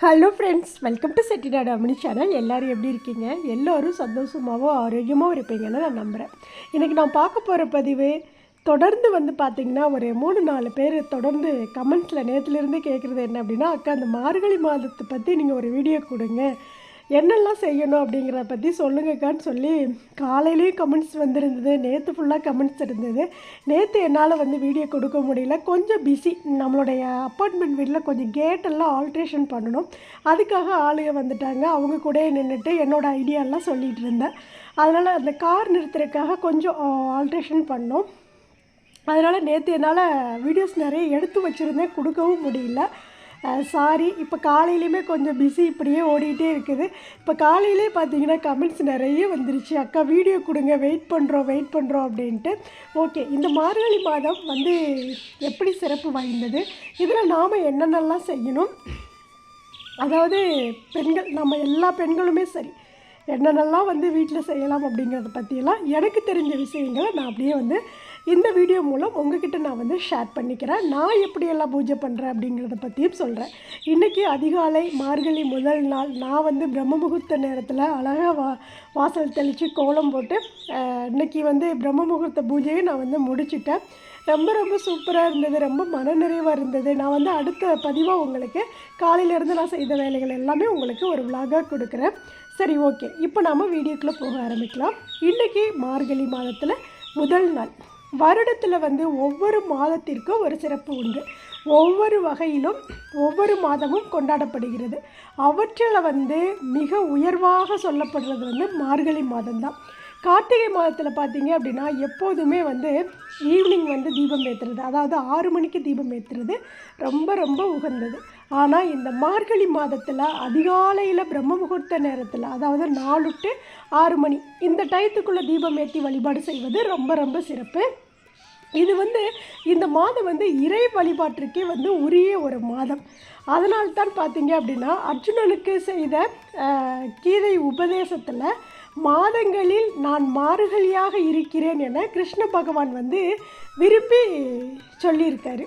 Hello friends welcome to Chettinad Ammani channel எல்லோரும் எப்படி இருக்கீங்க? எல்லோரும் சந்தோஷமாகவும் ஆரோக்கியமாகவும் இருப்பீங்கன்னு நான் நம்புகிறேன் இன்றைக்கி நான் பார்க்க போகிற பதிவு தொடர்ந்து வந்து பார்த்திங்கன்னா ஒரு மூணு நாலு பேர் தொடர்ந்து கமெண்ட்ஸில் நேற்றுலேருந்து கேட்குறது என்ன அப்படின்னா அக்கா அந்த மார்கழி மாதத்தை பற்றி நீங்கள் ஒரு வீடியோ கொடுங்க. என்னெல்லாம் செய்யணும் அப்படிங்கிறத பற்றி சொல்லுங்கக்கான்னு சொல்லி காலையிலேயும் கமெண்ட்ஸ் வந்திருந்தது. நேற்று ஃபுல்லாக கமெண்ட்ஸ் இருந்தது. நேற்று என்னால் வந்து வீடியோ கொடுக்க முடியல. கொஞ்சம் பிஸி நம்மளுடைய அப்பார்ட்மெண்ட் வீட்டில் கொஞ்சம் கேட்டெல்லாம் ஆல்ட்ரேஷன் பண்ணணும். அதுக்காக ஆளுங்க வந்துட்டாங்க. அவங்க கூட நின்றுட்டு என்னோடய ஐடியாலாம் சொல்லிகிட்டு இருந்தேன். அதனால் அந்த கார் நிறுத்துறதுக்காக கொஞ்சம் ஆல்ட்ரேஷன் பண்ணோம். அதனால் நேற்று என்னால் வீடியோஸ் நிறைய எடுத்து வச்சுருந்தேன். கொடுக்கவும் முடியல. சாரி இப்போ காலையிலையுமே கொஞ்சம் பிஸி இப்படியே ஓடிட்டே இருக்குது. இப்போ காலையிலே பார்த்தீங்கன்னா கமெண்ட்ஸ் நிறைய வந்துருச்சு. அக்கா வீடியோ கொடுங்க வெயிட் பண்ணுறோம் வெயிட் பண்ணுறோம் அப்படின்ட்டு. ஓகே இந்த மார்கழி மாதம் வந்து எப்படி சிறப்பு வாய்ந்தது? இதில் நாம் என்னென்னலாம் செய்யணும்? அதாவது பெண்கள் நம்ம எல்லா பெண்களுமே சரி என்னென்னலாம் வந்து வீட்டில் செய்யலாம் அப்படிங்கிறத பற்றியெல்லாம் எனக்கு தெரிஞ்ச விஷயங்களை நான் அப்படியே வந்து இந்த வீடியோ மூலம் உங்ககிட்ட நான் வந்து ஷேர் பண்ணிக்கிறேன். நான் எப்படியெல்லாம் பூஜை பண்ணுறேன் அப்படிங்கிறத பற்றியும் சொல்கிறேன் இன்றைக்கி அதிகாலை மார்கழி முதல் நாள் நான் வந்து பிரம்ம முகூர்த்த நேரத்தில் அழகாக வா வாசல் தெளித்து கோலம் போட்டு இன்றைக்கி வந்து பிரம்ம முகூர்த்த பூஜையை நான் வந்து முடிச்சுட்டேன். ரொம்ப ரொம்ப சூப்பராக இருந்தது. ரொம்ப மனநிறைவாக இருந்தது. நான் வந்து அடுத்த பதிவாக உங்களுக்கு காலையிலேருந்து நான் செய்த வேலைகள் எல்லாமே உங்களுக்கு ஒரு விலாகாக கொடுக்குறேன். சரி ஓகே இப்போ நாம் வீடியோக்குள்ளே போக ஆரம்பிக்கலாம். இன்றைக்கி மார்கழி மாதத்தில் முதல் நாள். வருடத்தில் வந்து ஒவ்வொரு மாதத்திற்கும் ஒரு சிறப்பு உண்டு. ஒவ்வொரு வகையிலும் ஒவ்வொரு மாதமும் கொண்டாடப்படுகிறது. அவற்றில் வந்து மிக உயர்வாக சொல்லப்படுறது வந்து மார்கழி மாதம்தான். கார்த்திகை மாதத்தில் பார்த்தீங்க அப்படின்னா எப்போதுமே வந்து ஈவினிங் வந்து தீபம் ஏற்றுறது அதாவது ஆறு மணிக்கு தீபம் ஏற்றுறது ரொம்ப ரொம்ப உகந்தது. ஆனால் இந்த மார்கழி மாதத்தில் அதிகாலையில் பிரம்ம முகூர்த்த நேரத்தில் அதாவது நாலு டு ஆறு மணி இந்த டயத்துக்குள்ளே தீபம் ஏற்றி வழிபாடு செய்வது ரொம்ப ரொம்ப சிறப்பு. இது வந்து இந்த மாதம் வந்து இறை வழிபாட்டிற்கே வந்து உரிய ஒரு மாதம். அதனால் தான் பார்த்தீங்க அப்படின்னா அர்ஜுனனுக்கு செய்த கீதை உபதேசத்தில் மாதங்களில் நான் மாறுகலியாக இருக்கிறேன் என கிருஷ்ண பகவான் வந்து விரும்பி சொல்லியிருக்காரு.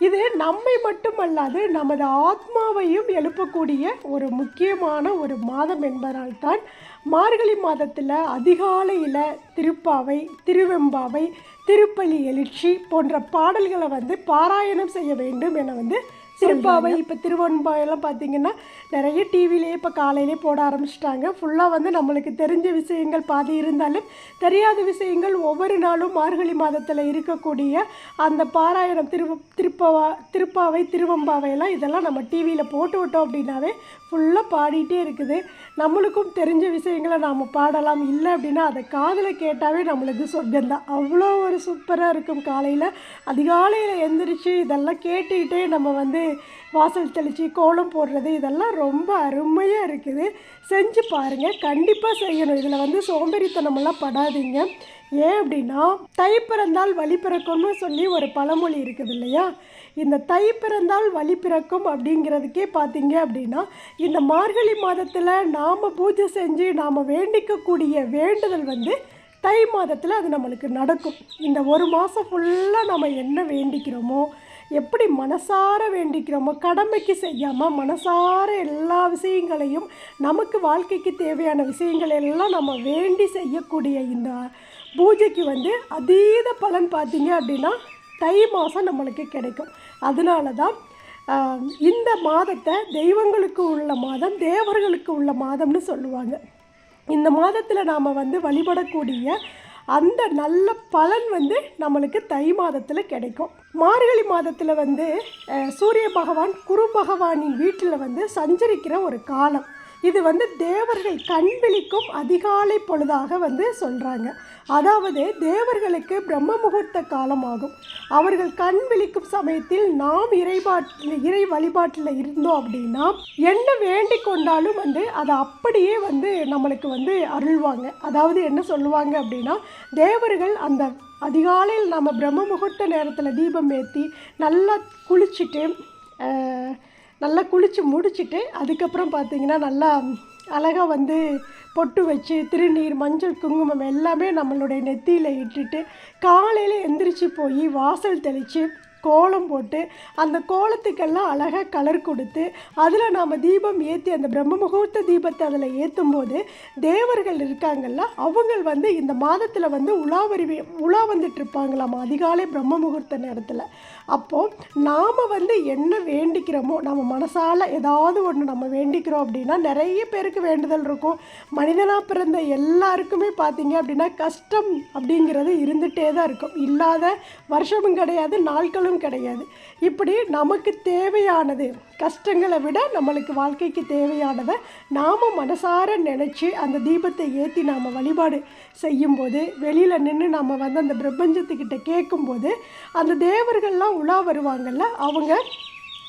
இது நம்மை மட்டுமல்லாது நமது ஆத்மாவையும் எழுப்பக்கூடிய ஒரு முக்கியமான ஒரு மாதம் என்பதனால்தான் மார்கழி மாதத்தில் அதிகாலையில் திருப்பாவை திருவெம்பாவை திருப்பலி எழுச்சி போன்ற பாடல்களை வந்து பாராயணம் செய்ய வேண்டும் என வந்து திருப்பாவை இப்போ திருவன்பாயெல்லாம் பார்த்தீங்கன்னா நிறைய டிவிலேயே இப்போ காலையிலே போட ஆரம்பிச்சிட்டாங்க. ஃபுல்லாக வந்து நம்மளுக்கு தெரிஞ்ச விஷயங்கள் பாதி இருந்தாலும் தெரியாத விஷயங்கள் ஒவ்வொரு நாளும் மார்கழி மாதத்தில் இருக்கக்கூடிய அந்த பாராயணம் திரு திருப்பவா திருப்பாவை திருவம்பாவையெல்லாம் இதெல்லாம் நம்ம டிவியில் போட்டு விட்டோம் அப்படின்னாவே ஃபுல்லாக பாடிட்டே இருக்குது. நம்மளுக்கும் தெரிஞ்ச விஷயங்களை நாம் பாடலாம். இல்லை அப்படின்னா அதை காதில் கேட்டாவே நம்மளுக்கு சொர்க்கம்தான் அவ்வளோ ஒரு சூப்பராக இருக்கும் காலையில். அதிகாலையில் எந்திரிச்சு இதெல்லாம் கேட்டுக்கிட்டே நம்ம வந்து வாசல் தெளித்து கோலம் போடுறது இதெல்லாம் ரொம்ப அருமையாக இருக்குது. செஞ்சு பாருங்கள் கண்டிப்பாக செய்யணும். இதில் வந்து சோம்பேறித்தனமெல்லாம் படாதீங்க. ஏன் அப்படின்னா தை பிறந்தால் வழி பிறக்கும்னு சொல்லி ஒரு பழமொழி இருக்குது இல்லையா? இந்த தை பிறந்தால் வழி பிறக்கும் அப்படிங்கிறதுக்கே பார்த்தீங்க அப்படின்னா இந்த மார்கழி மாதத்தில் நாம் பூஜை செஞ்சு நாம் வேண்டிக்கக்கூடிய வேண்டுதல் வந்து தை மாதத்தில் அது நம்மளுக்கு நடக்கும். இந்த ஒரு மாதம் ஃபுல்லாக நம்ம என்ன வேண்டிக்கிறோமோ எப்படி மனசார வேண்டிக்கிறோமோ கடமைக்கு செய்யாமல் மனசார எல்லா விஷயங்களையும் நமக்கு வாழ்க்கைக்கு தேவையான விஷயங்கள் எல்லாம் நம்ம வேண்டி செய்யக்கூடிய இந்த பூஜைக்கு வந்து அதீத பலன் பார்த்தீங்க அப்படின்னா தை மாதம் நம்மளுக்கு கிடைக்கும். அதனால தான் இந்த மாதத்தை தெய்வங்களுக்கு உள்ள மாதம் தேவர்களுக்கு உள்ள மாதம்னு சொல்லுவாங்க. இந்த மாதத்தில் நாம் வந்து வழிபடக்கூடிய அந்த நல்ல பலன் வந்து நம்மளுக்கு தை மாதத்தில் கிடைக்கும். மார்கழி மாதத்தில் வந்து சூரிய பகவான் குரு பகவானின் வீட்டில் வந்து சஞ்சரிக்கிற ஒரு காலம். இது வந்து தேவர்கள் கண் விழிக்கும் அதிகாலை பொழுதாக வந்து சொல்கிறாங்க அதாவது தேவர்களுக்கு பிரம்ம முகூர்த்த காலமாகும். அவர்கள் கண் விழிக்கும் சமயத்தில் நாம் இறைபாட்டில் இறை வழிபாட்டில் இருந்தோம் அப்படின்னா என்ன வேண்டி கொண்டாலும் வந்து அதை அப்படியே வந்து நம்மளுக்கு வந்து அருள்வாங்க. அதாவது என்ன சொல்லுவாங்க அப்படின்னா தேவர்கள் அந்த அதிகாலையில் நம்ம பிரம்ம முகூர்த்த நேரத்தில் தீபம் ஏற்றி நல்லா குளிச்சுட்டு நல்லா குளித்து முடிச்சுட்டு அதுக்கப்புறம் பார்த்திங்கன்னா நல்லா அழகாக வந்து பொட்டு வச்சு திருநீர் மஞ்சள் குங்குமம் எல்லாமே நம்மளுடைய நெத்தியில் இட்டுட்டு காலையில் எந்திரிச்சு போய் வாசல் தெளித்து கோலம் போட்டு அந்த கோலத்துக்கெல்லாம் அழகாக கலர் கொடுத்து அதில் நாம் தீபம் ஏற்றி அந்த பிரம்ம முகூர்த்த தீபத்தை அதில் ஏற்றும் போது தேவர்கள் இருக்காங்கல்ல அவங்க வந்து இந்த மாதத்தில் வந்து உலா உலாவரி உலா வந்துட்டு இருப்பாங்களாம் அதிகாலை பிரம்ம முகூர்த்த நேரத்தில். அப்போது நாம் வந்து என்ன வேண்டிக்கிறோமோ நம்ம மனசால் ஏதாவது ஒன்று நம்ம வேண்டிக்கிறோம் அப்படின்னா நிறைய பேருக்கு வேண்டுதல் இருக்கும். மனிதனாக பிறந்த எல்லாருக்குமே பார்த்தீங்க அப்படின்னா கஷ்டம் அப்படிங்கிறது இருந்துகிட்டே தான் இருக்கும். இல்லாத வருஷமும் கிடையாது நாட்களும் கிடையாது. இப்படி நமக்கு தேவையானது கஷ்டங்களை விட நம்மளுக்கு வாழ்க்கைக்கு தேவையானதை நாம் மனசார நினச்சி அந்த தீபத்தை ஏற்றி நாம் வழிபாடு செய்யும்போது வெளியில் நின்று நாம் வந்து அந்த பிரபஞ்சத்துக்கிட்ட கேட்கும்போது அந்த தேவர்கள்லாம் உலா வருவாங்கள்ல அவங்க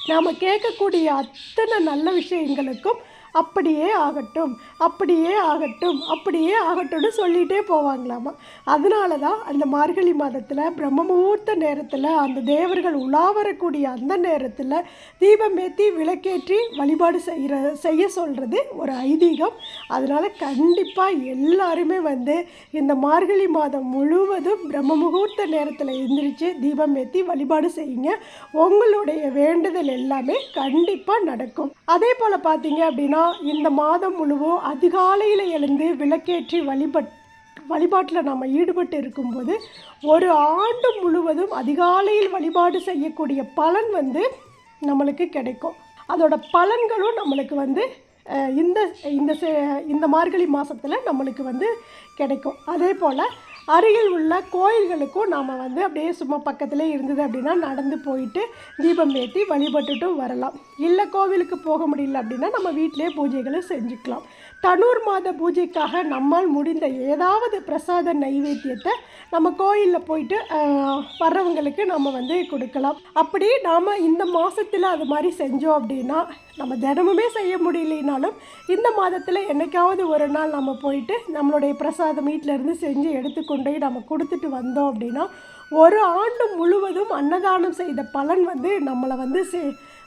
நாம் கேட்கக்கூடிய அத்தனை நல்ல விஷயங்களுக்கும் அப்படியே ஆகட்டும் அப்படியே ஆகட்டும் அப்படியே ஆகட்டும்னு சொல்லிகிட்டே போவாங்களாமா? அதனால தான் அந்த மார்கழி மாதத்தில் பிரம்ம முகூர்த்த நேரத்தில் அந்த தேவர்கள் உலா வரக்கூடிய அந்த நேரத்தில் தீபம் விளக்கேற்றி வழிபாடு செய்கிற செய்ய சொல்கிறது ஒரு ஐதீகம். அதனால் கண்டிப்பாக எல்லாருமே வந்து இந்த மார்கழி மாதம் முழுவதும் பிரம்ம முகூர்த்த நேரத்தில் எழுந்திரிச்சு தீபம் ஏற்றி வழிபாடு செய்யுங்க. உங்களுடைய வேண்டுதல் எல்லாமே கண்டிப்பாக நடக்கும். அதே போல் பார்த்தீங்க அப்படின்னா இந்த மாதம் முழுவதும் அதிகாலையில் எழுந்து விளக்கேற்றி வழிபட் வழிபாட்டில் நம்ம ஈடுபட்டு இருக்கும்போது ஒரு ஆண்டு முழுவதும் அதிகாலையில் வழிபாடு செய்யக்கூடிய பலன் வந்து நம்மளுக்கு கிடைக்கும். அதோட பலன்களும் நம்மளுக்கு வந்து இந்த இந்த இந்த மார்கழி மாதத்தில் நம்மளுக்கு வந்து கிடைக்கும். அதே போல் அருகில் உள்ள கோயில்களுக்கும் நாம் வந்து அப்படியே சும்மா பக்கத்தில் இருந்தது அப்படின்னா நடந்து போயிட்டு தீபம் ஏற்றி வழிபட்டுட்டும் வரலாம். இல்லை கோவிலுக்கு போக முடியல அப்படின்னா நம்ம வீட்டிலே பூஜைகளை செஞ்சுக்கலாம். தனூர் மாத பூஜைக்காக நம்மால் முடிந்த ஏதாவது பிரசாத நைவேத்தியத்தை நம்ம கோயிலில் போயிட்டு வர்றவங்களுக்கு நம்ம வந்து கொடுக்கலாம். அப்படி நாம் இந்த மாதத்தில் அது மாதிரி செஞ்சோம் அப்படின்னா நம்ம தினமுமே செய்ய முடியலனாலும் இந்த மாதத்தில் என்னைக்காவது ஒரு நாள் நம்ம போயிட்டு நம்மளுடைய பிரசாதம் வீட்டில் இருந்து செஞ்சு எடுத்துக்கொண்டு போய் நம்ம கொடுத்துட்டு வந்தோம் அப்படின்னா ஒரு ஆண்டு முழுவதும் அன்னதானம் செய்த பலன் வந்து நம்மளை வந்து சே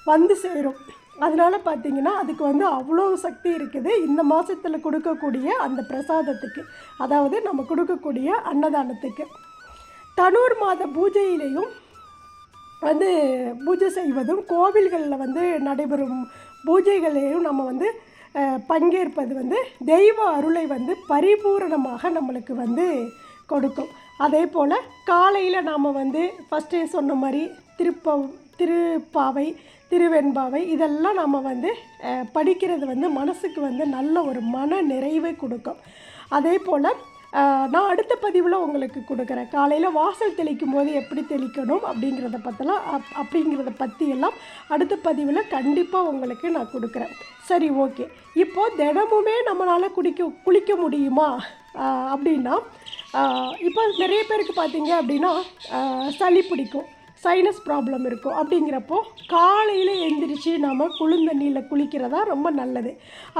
வந்து சேரும். அதனால் பார்த்தீங்கன்னா அதுக்கு வந்து அவ்வளோ சக்தி இருக்குது. இந்த மாதத்தில் கொடுக்கக்கூடிய அந்த பிரசாதத்துக்கு. அதாவது நம்ம கொடுக்கக்கூடிய அன்னதானத்துக்கு. தனூர் மாத பூஜையிலையும் வந்து பூஜை செய்வதும் கோவில்களில் வந்து நடைபெறும் பூஜைகளையும் நம்ம வந்து பங்கேற்பது வந்து தெய்வ அருளை வந்து பரிபூரணமாக நம்மளுக்கு வந்து கொடுக்கும். அதே போல் காலையில் நாம் வந்து ஃபஸ்ட்டே சொன்ன மாதிரி திருப்ப திருப்பாவை திருவெண்பாவை. இதெல்லாம் நம்ம வந்து படிக்கிறது வந்து மனசுக்கு வந்து நல்ல ஒரு மன நிறைவை கொடுக்கும். அதே போல் நான் அடுத்த பதிவில் உங்களுக்கு கொடுக்குறேன். காலையில் வாசல் தெளிக்கும் போது எப்படி தெளிக்கணும் அப்படிங்கிறத பற்றலாம் அப் அப்படிங்கிறத பற்றியெல்லாம் அடுத்த பதிவில் கண்டிப்பாக உங்களுக்கு நான் கொடுக்குறேன். சரி ஓகே. இப்போது தினமுமே நம்மளால் குடிக்க குளிக்க முடியுமா? அப்படின்னா இப்போ நிறைய பேருக்கு பார்த்தீங்க அப்படின்னா சளி பிடிக்கும். சைனஸ் ப்ராப்ளம் இருக்கும். அப்படிங்கிறப்போ காலையில் எழுந்திரிச்சு நம்ம குளிர்ந்தண்ணியில் குளிக்கிறதா ரொம்ப நல்லது.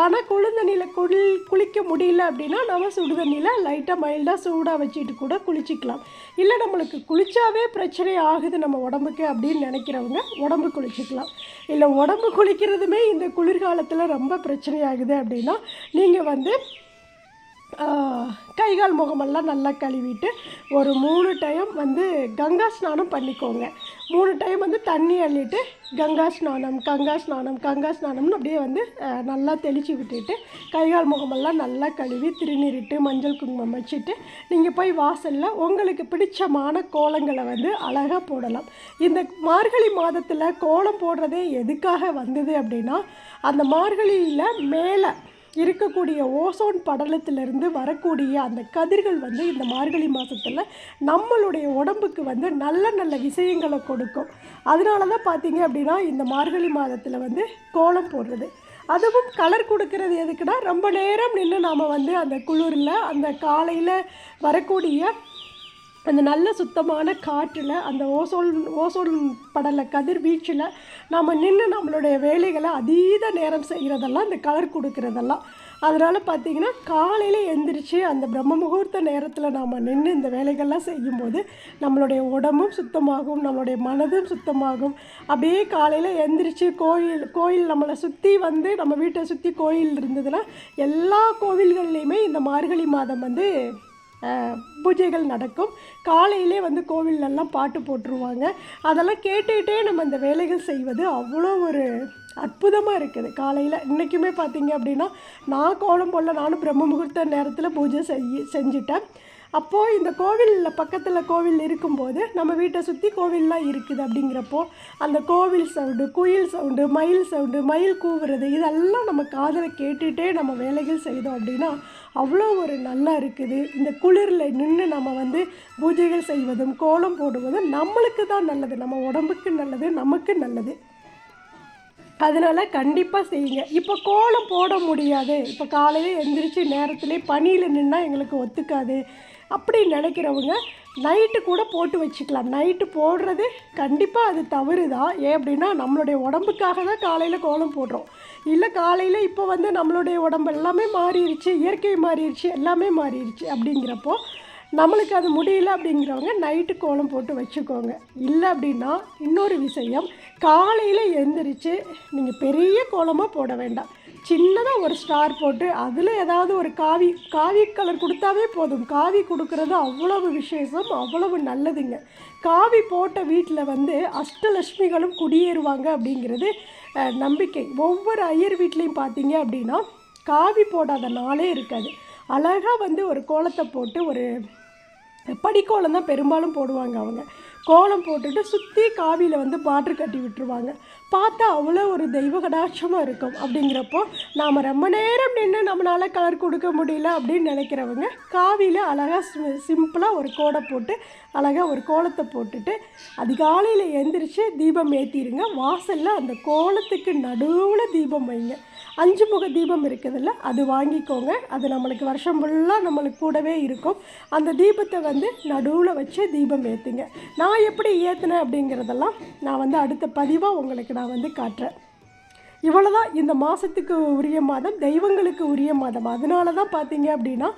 ஆனால் குளிர்ந்தண்ணியில் குளி குளிக்க முடியல அப்படின்னா நம்ம சுடுதண்ணியில் லைட்டாக மைல்டாக சூடாக வச்சுட்டு கூட குளிச்சிக்கலாம். இல்லை நம்மளுக்கு குளித்தாவே பிரச்சனை ஆகுது நம்ம உடம்புக்கு அப்படின்னு நினைக்கிறவங்க உடம்பு குளிச்சிக்கலாம். இல்லை உடம்பு குளிக்கிறதுமே இந்த குளிர்காலத்தில் ரொம்ப பிரச்சனை ஆகுது அப்படின்னா நீங்கள் வந்து கைகால் கை கால் முகமெல்லாம் நல்லா கழுவிட்டு ஒரு மூணு டைம் வந்து கங்கா ஸ்நானம் பண்ணிக்கோங்க. மூணு டைம் வந்து தண்ணி அள்ளிட்டு கங்கா ஸ்நானம் கங்கா ஸ்நானம் கங்கா ஸ்நானம்னு அப்படியே வந்து நல்லா தெளித்து விட்டுட்டு கை கால் முகமெல்லாம் நல்லா கழுவி திருநீரிட்டு மஞ்சள் குங்குமம் வச்சுட்டு நீங்கள் போய் வாசலில் உங்களுக்கு பிடிச்சமான கோலங்களை வந்து அழகாக போடலாம். இந்த மார்கழி மாதத்தில் கோலம் போடுறதே எதுக்காக வந்தது அப்படின்னா அந்த மார்கழியில் மேலே இருக்கக்கூடிய ஓசோன் படலத்திலிருந்து வரக்கூடிய அந்த கதிர்கள் வந்து இந்த மார்கழி மாதத்தில் நம்மளுடைய உடம்புக்கு வந்து நல்ல நல்ல விஷயங்களை கொடுக்கும். அதனால தான் பார்த்தீங்க அப்படின்னா இந்த மார்கழி மாதத்தில் வந்து கோலம் போடுறது. அதுவும் கலர் கொடுக்கறது எதுக்குன்னா ரொம்ப நேரம் நின்று நாம் வந்து அந்த குளிரில் அந்த காலையில் வரக்கூடிய அந்த நல்ல சுத்தமான காற்றில் அந்த ஓசோன் ஓசோன் படல கதிர்வீச்சில் நாம் நின்று நம்மளுடைய வேலைகளை அதீத நேரம் செய்கிறதெல்லாம் இந்த கலர் கொடுக்கறதெல்லாம். அதனால் பார்த்திங்கன்னா காலையில் எந்திரிச்சு அந்த பிரம்ம முகூர்த்த நேரத்தில் நாம் நின்று இந்த வேலைகள்லாம் செய்யும்போது நம்மளுடைய உடம்பும் சுத்தமாகும் நம்மளுடைய மனதும் சுத்தமாகும். அப்படியே காலையில் எந்திரிச்சு கோயில் கோயில் நம்மளை சுற்றி வந்து நம்ம வீட்டை சுற்றி கோயில் இருந்ததுன்னா எல்லா கோவில்கள்லேயுமே இந்த மார்கழி மாதம் வந்து பூஜைகள் நடக்கும். காலையிலே வந்து கோவில்லெல்லாம் பாட்டு போட்டுருவாங்க. அதெல்லாம் கேட்டுக்கிட்டே நம்ம இந்த வேலைகள் செய்வது அவ்வளோ ஒரு அற்புதமாக இருக்குது. காலையில் இன்றைக்குமே பார்த்தீங்க அப்படின்னா நான் கோலம் போடல நானும் பிரம்ம முகூர்த்த நேரத்தில் பூஜை செய் செஞ்சுட்டேன். அப்போது இந்த கோவிலில் பக்கத்தில் கோவில் இருக்கும்போது நம்ம வீட்டை சுற்றி கோவில்லாம் இருக்குது அப்படிங்கிறப்போ அந்த கோவில் சவுண்டு குயில் சவுண்டு மயில் சவுண்டு மயில் கூவுறது இதெல்லாம் நம்ம காதில் கேட்டுகிட்டே நம்ம வேலைகள் செய்தோம் அப்படின்னா அவ்வளோ ஒரு நல்லா இருக்குது. இந்த குளிரில் நின்று நம்ம வந்து பூஜைகள் செய்வதும் கோலம் போடுவதும் நம்மளுக்கு தான் நல்லது. நம்ம உடம்புக்கு நல்லது நமக்கு நல்லது. அதனால் கண்டிப்பாக செய்யுங்க. இப்போ கோலம் போட முடியாது. இப்போ காலையில் எந்திரிச்சு நேரத்துலேயே பனியில் நின்னால் எங்களுக்கு ஒத்துக்காது. அப்படி நினைக்கிறவங்க நைட்டு கூட போட்டு வச்சுக்கலாம். நைட்டு போடுறது கண்டிப்பாக அது தவறு தான் ஏன் அப்படின்னா நம்மளுடைய உடம்புக்காக தான் காலையில் கோலம் போடுறோம். இல்லை காலையில் இப்போ வந்து நம்மளுடைய உடம்பு எல்லாமே மாறிடுச்சு இயற்கை மாறிடுச்சு எல்லாமே மாறிடுச்சு அப்படிங்கிறப்போ நம்மளுக்கு அது முடியல அப்படிங்கிறவங்க நைட்டு கோலம் போட்டு வச்சுக்கோங்க. இல்லை அப்படின்னா இன்னொரு விஷயம் காலையில் எழுந்திரிச்சு நீங்கள் பெரிய கோலமாக போட வேண்டாம். சின்னதாக ஒரு ஸ்டார் போட்டு அதில் ஏதாவது ஒரு காவி காவி கலர் கொடுத்தாவே போதும். காவி கொடுக்கறது அவ்வளவு விசேஷம் அவ்வளவு நல்லதுங்க. காவி போட்ட வீட்டில் வந்து அஷ்டலட்சுமிகளும் குடியேறுவாங்க அப்படிங்கிறது நம்பிக்கை. ஒவ்வொரு ஐயர் வீட்லேயும் பார்த்தீங்க அப்படின்னா காவி போடாத நாளே இருக்காது. அழகாக வந்து ஒரு கோலத்தை போட்டு ஒரு படிக்கோலம் தான் பெரும்பாலும் போடுவாங்க அவங்க. கோலம் போட்டுட்டு சுற்றி காவியில் வந்து பாட்ரு கட்டி விட்டுருவாங்க. பார்த்தா அவ்வளோ ஒரு தெய்வ கடாட்சமாக இருக்கும். அப்படிங்கிறப்போ நாம் ரொம்ப நேரம் நின்று நம்மளால் கலர் கொடுக்க முடியல அப்படின்னு நினைக்கிறவங்க காவியில் அழகாக சிம்பிளாக ஒரு கோடை போட்டு அழகாக ஒரு கோலத்தை போட்டுட்டு அதிகாலையில் எழுந்திரிச்சு தீபம் ஏற்றிடுங்க வாசலில் அந்த கோலத்துக்கு நடுவில் தீபம் வைங்க. அஞ்சு முக தீபம் இருக்குதுல்ல அது வாங்கிக்கோங்க. அது நம்மளுக்கு வருஷம் ஃபுல்லாக நம்மளுக்கு கூடவே இருக்கும். அந்த தீபத்தை வந்து நடுவில் வச்சு தீபம் ஏற்றுங்க நான் எப்படி ஏற்றினேன் அப்படிங்கிறதெல்லாம் நான் வந்து அடுத்த பதிவாக உங்களுக்கு நான் வந்து காட்டுறேன். இவ்வளோதான் இந்த மாதத்துக்கு உரிய மாதம் தெய்வங்களுக்கு உரிய மாதம். அதனால தான் பார்த்தீங்க அப்படின்னா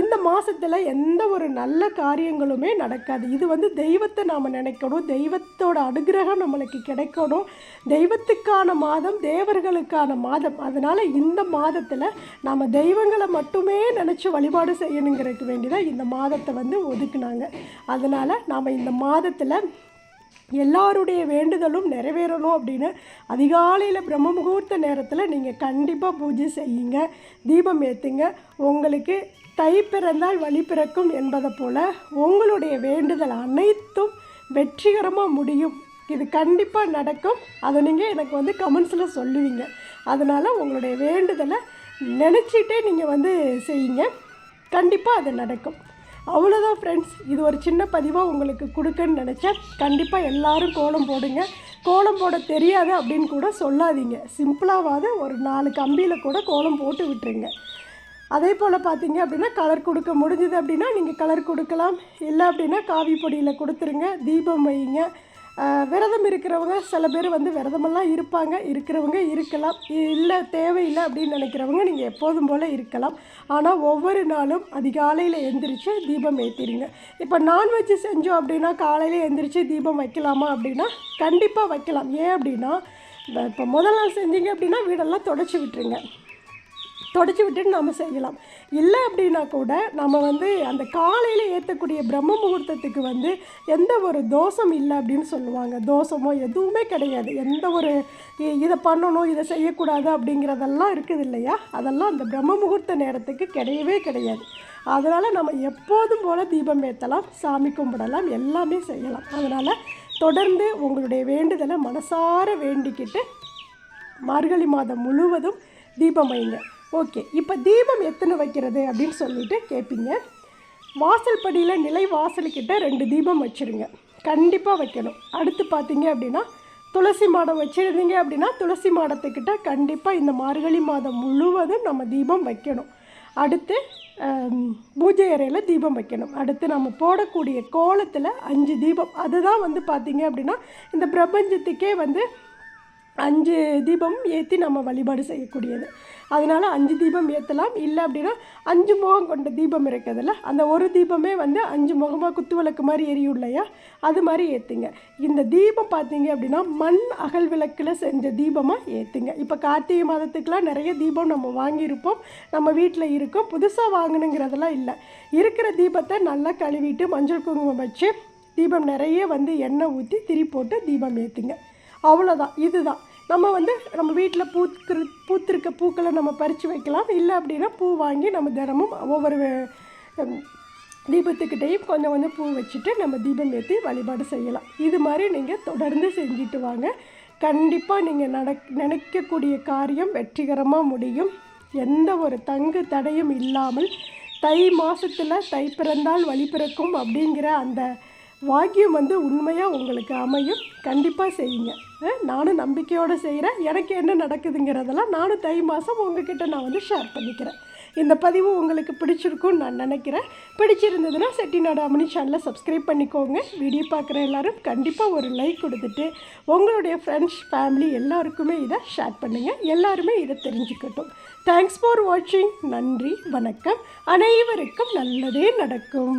இந்த மாதத்தில் எந்த ஒரு நல்ல காரியங்களுமே நடக்காது. இது வந்து தெய்வத்தை நாம் நினைக்கணும். தெய்வத்தோட அனுகிரகம் நம்மளுக்கு கிடைக்கணும். தெய்வத்துக்கான மாதம் தேவர்களுக்கான மாதம். அதனால் இந்த மாதத்தில் நாம் தெய்வங்களை மட்டுமே நினச்சி வழிபாடு செய்யணுங்கிறதுக்கு வேண்டி தான் இந்த மாதத்தை வந்து ஒதுக்குனாங்க. அதனால் நாம் இந்த மாதத்தில் எல்லாருடைய வேண்டுதலும் நிறைவேறணும் அப்படின்னு அதிகாலையில் பிரம்ம முகூர்த்த நேரத்தில் நீங்கள் கண்டிப்பாக பூஜை செய்யுங்க. தீபம் ஏற்றுங்க உங்களுக்கு தை பிறந்தால் வழி பிறக்கும் என்பதை போல் உங்களுடைய வேண்டுதல் அனைத்தும் வெற்றிகரமாக முடியும். இது கண்டிப்பாக நடக்கும். அதை நீங்கள் எனக்கு வந்து கமெண்ட்ஸில் சொல்லுவீங்க. அதனால் உங்களுடைய வேண்டுதலை நினச்சிட்டே நீங்கள் வந்து செய்யுங்க. கண்டிப்பாக அது நடக்கும். அவ்வளோதான் ஃப்ரெண்ட்ஸ் இது ஒரு சின்ன பதிவாக உங்களுக்கு கொடுக்கன்னு நினச்சேன். கண்டிப்பாக எல்லோரும் கோலம் போடுங்க. கோலம் போட தெரியாது அப்படின்னு கூட சொல்லாதீங்க. சிம்பிளாவது ஒரு நாலு கம்பியில் கூட கோலம் போட்டு விட்டுருங்க. அதே போல் பார்த்தீங்க அப்படின்னா கலர் கொடுக்க முடிஞ்சது அப்படின்னா நீங்கள் கலர் கொடுக்கலாம். இல்லை அப்படின்னா காவி பொடியில் கொடுத்துருங்க தீபம் வைங்க விரதம் இருக்கிறவங்க சில பேர் வந்து விரதமெல்லாம் இருப்பாங்க இருக்கிறவங்க இருக்கலாம். இல்லை தேவையில்லை அப்படின்னு நினைக்கிறவங்க நீங்கள் எப்போதும் போல் இருக்கலாம். ஆனால் ஒவ்வொரு நாளும் அதிகாலையில் எந்திரிச்சு தீபம் ஏற்றிடுங்க இப்போ நான்வெஜ் செஞ்சோம் அப்படின்னா காலையில் எந்திரிச்சு தீபம் வைக்கலாமா அப்படின்னா கண்டிப்பாக வைக்கலாம். ஏன் அப்படின்னா இப்போ முதல் நாள் செஞ்சீங்க அப்படின்னா வீடெல்லாம் தொடச்சி விட்டுருங்க. தொடச்சி விட்டுட்டு நம்ம செய்யலாம். இல்லை அப்படின்னா கூட நம்ம வந்து அந்த காலையில் ஏற்றக்கூடிய பிரம்ம முகூர்த்தத்துக்கு வந்து எந்த ஒரு தோஷம் இல்லை அப்படின்னு சொல்லுவாங்க. தோஷமோ எதுவுமே கிடையாது. எந்த ஒரு இதை பண்ணணும் இதை செய்யக்கூடாது அப்படிங்கிறதெல்லாம் இருக்குது இல்லையா? அதெல்லாம் அந்த பிரம்ம முகூர்த்த நேரத்துக்கு கிடையவே கிடையாது. அதனால் நம்ம எப்போதும் போல் தீபம் ஏற்றலாம் சாமி கும்பிடலாம் எல்லாமே செய்யலாம். அதனால் தொடர்ந்து உங்களுடைய வேண்டுதலை மனசார வேண்டிக்கிட்டு மார்கழி மாதம் முழுவதும் தீபம் வைங்க. ஓகே இப்போ தீபம் எத்தனை வைக்கிறது அப்படின்னு சொல்லிட்டு கேட்பீங்க வாசல் படியில் நிலை வாசலுக்கிட்ட ரெண்டு தீபம் வச்சுருங்க. கண்டிப்பாக வைக்கணும். அடுத்து பார்த்தீங்க அப்படின்னா துளசி மாடம் வச்சுருந்தீங்க அப்படின்னா துளசி மாடத்துக்கிட்ட கண்டிப்பாக இந்த மார்கழி மாதம் முழுவதும் நம்ம தீபம் வைக்கணும். அடுத்து பூஜை அறையில் தீபம் வைக்கணும். அடுத்து நம்ம போடக்கூடிய கோலத்தில் அஞ்சு தீபம். அதுதான் வந்து பார்த்தீங்க அப்படின்னா இந்த பிரபஞ்சத்துக்கே வந்து அஞ்சு தீபம் ஏற்றி நம்ம வழிபாடு செய்யக்கூடியது. அதனால் அஞ்சு தீபம் ஏற்றலாம் இல்லை அப்படின்னா அஞ்சு முகம் கொண்ட தீபம் இருக்குதுல்ல அந்த ஒரு தீபமே வந்து அஞ்சு முகமாக குத்து விளக்கு மாதிரி எரியும் இல்லையா அது மாதிரி ஏற்றுங்க இந்த தீபம் பார்த்தீங்க அப்படின்னா மண் அகல் விளக்கில் செஞ்ச தீபமாக ஏற்றுங்க இப்போ கார்த்திகை மாதத்துக்கெலாம் நிறைய தீபம் நம்ம வாங்கியிருப்போம். நம்ம வீட்டில் இருக்கோம். புதுசாக வாங்கணுங்கிறதெல்லாம் இல்லை. இருக்கிற தீபத்தை நல்லா கழுவிட்டு மஞ்சள் குங்குமம் வச்சு தீபம் நிறைய வந்து எண்ணெய் ஊற்றி திரி போட்டு தீபம் ஏற்றுங்க அவ்வளோதான் இதுதான். நம்ம வந்து நம்ம வீட்டில் பூத்துரு பூத்திருக்க பூக்களை நம்ம பறித்து வைக்கலாம். இல்லை அப்படின்னா பூ வாங்கி நம்ம தினமும் ஒவ்வொரு தீபத்துக்கிட்டையும் தீபத்துக்கிட்டேயும் கொஞ்சம் கொஞ்சம் பூ வச்சுட்டு நம்ம தீபம் ஏற்றி வழிபாடு செய்யலாம். இது மாதிரி நீங்கள் தொடர்ந்து செஞ்சுட்டு வாங்க. கண்டிப்பாக நீங்கள் நடக் நினைக்கக்கூடிய காரியம் வெற்றிகரமாக முடியும். எந்த ஒரு தங்கு தடையும் இல்லாமல் தை மாதத்தில் தை பிறந்தால் வழி பிறக்கும் அப்படிங்கிற அந்த வாக்கியம் வந்து உண்மையாக உங்களுக்கு அமையும் கண்டிப்பாக செய்யுங்க. நானும் நம்பிக்கையோடு செய்கிறேன் எனக்கு என்ன நடக்குதுங்கிறதெல்லாம் நானும் தை மாதம் உங்ககிட்ட நான் வந்து ஷேர் பண்ணிக்கிறேன். இந்த பதிவு உங்களுக்கு பிடிச்சிருக்கும்னு நான் நினைக்கிறேன். பிடிச்சிருந்ததுன்னா செட்டிநாடு அம்மனி சேனலை சப்ஸ்கிரைப் பண்ணிக்கோங்க. வீடியோ பார்க்குற எல்லாரும் கண்டிப்பாக ஒரு லைக் கொடுத்துட்டு உங்களுடைய ஃப்ரெண்ட்ஸ் ஃபேமிலி எல்லாருக்குமே இதை ஷேர் பண்ணுங்கள் எல்லாருமே இதை தெரிஞ்சுக்கட்டும். தேங்க்ஸ் ஃபார் வாட்சிங் நன்றி வணக்கம். அனைவருக்கும் நல்லதே நடக்கும்.